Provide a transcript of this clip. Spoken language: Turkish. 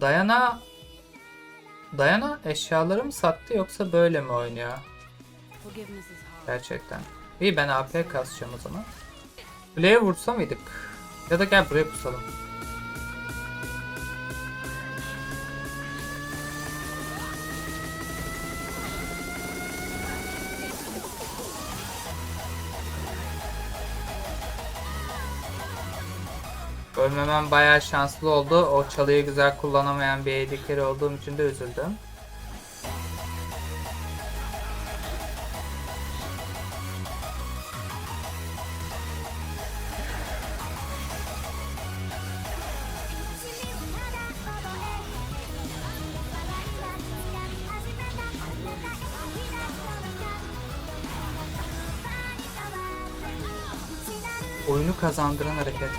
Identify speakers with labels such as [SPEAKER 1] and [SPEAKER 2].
[SPEAKER 1] Dayana Dayana eşyaları mı sattı yoksa böyle mi oynuyor? Gerçekten. İyi ben AP kasacağım o zaman. Kuleye vursa mıydık? Ya da gel buraya pusalım. Ölmemem bayağı şanslı oldu. O çalıyı güzel kullanamayan bir AD olduğum için de üzüldüm. Oyunu kazandıran hareket.